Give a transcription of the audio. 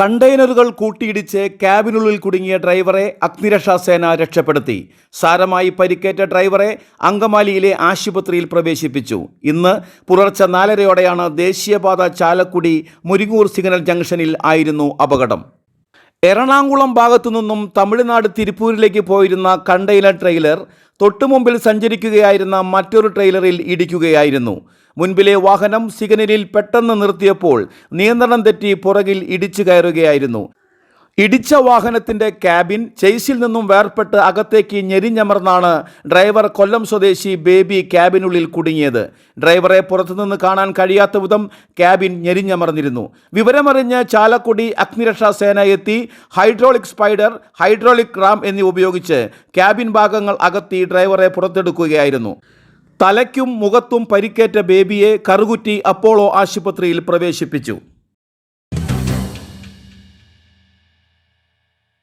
കണ്ടെയ്നറുകൾ കൂട്ടിയിടിച്ച് ക്യാബിനുള്ളിൽ കുടുങ്ങിയ ഡ്രൈവറെ അഗ്നിരക്ഷാ അഗ്നിരക്ഷാസേന രക്ഷപ്പെടുത്തി. സാരമായി പരിക്കേറ്റ ഡ്രൈവറെ അങ്കമാലിയിലെ ആശുപത്രിയിൽ പ്രവേശിപ്പിച്ചു. ഇന്ന് പുലർച്ചെ നാലരയോടെയാണ് ദേശീയപാത ചാലക്കുടി മുരിങ്ങൂർ സിഗ്നൽ ജംഗ്ഷനിൽ ആയിരുന്നു അപകടം. എറണാകുളം ഭാഗത്തു നിന്നും തമിഴ്നാട് തിരുപ്പൂരിലേക്ക് പോയിരുന്ന കണ്ടെയ്നർ ട്രെയിലർ തൊട്ടുമുമ്പിൽ സഞ്ചരിക്കുകയായിരുന്ന മറ്റൊരു ട്രെയിലറിൽ ഇടിക്കുകയായിരുന്നു. മുൻപിലെ വാഹനം സിഗ്നലിൽ പെട്ടെന്ന് നിർത്തിയപ്പോൾ നിയന്ത്രണം തെറ്റി പുറകിൽ ഇടിച്ചു കയറുകയായിരുന്നു. ഇടിച്ച വാഹനത്തിന്റെ ക്യാബിൻ ചെയ്സിൽ നിന്നും വേർപെട്ട് അകത്തേക്ക് ഞെരിഞ്ഞമർന്നാണ് ഡ്രൈവർ കൊല്ലം സ്വദേശി ബേബി ക്യാബിനുള്ളിൽ കുടുങ്ങിയത്. ഡ്രൈവറെ പുറത്തുനിന്ന് കാണാൻ കഴിയാത്ത വിധം ക്യാബിൻ ഞെരിഞ്ഞമർന്നിരുന്നു. വിവരമറിഞ്ഞ് ചാലക്കുടി അഗ്നിരക്ഷാ സേന എത്തി ഹൈഡ്രോളിക് സ്പൈഡർ ഹൈഡ്രോളിക് റാം എന്നിവ ഉപയോഗിച്ച് ക്യാബിൻ ഭാഗങ്ങൾ അകത്തി ഡ്രൈവറെ പുറത്തെടുക്കുകയായിരുന്നു. തലയ്ക്കും മുഖത്തും പരിക്കേറ്റ ബേബിയെ കറുകുറ്റി അപ്പോളോ ആശുപത്രിയിൽ പ്രവേശിപ്പിച്ചു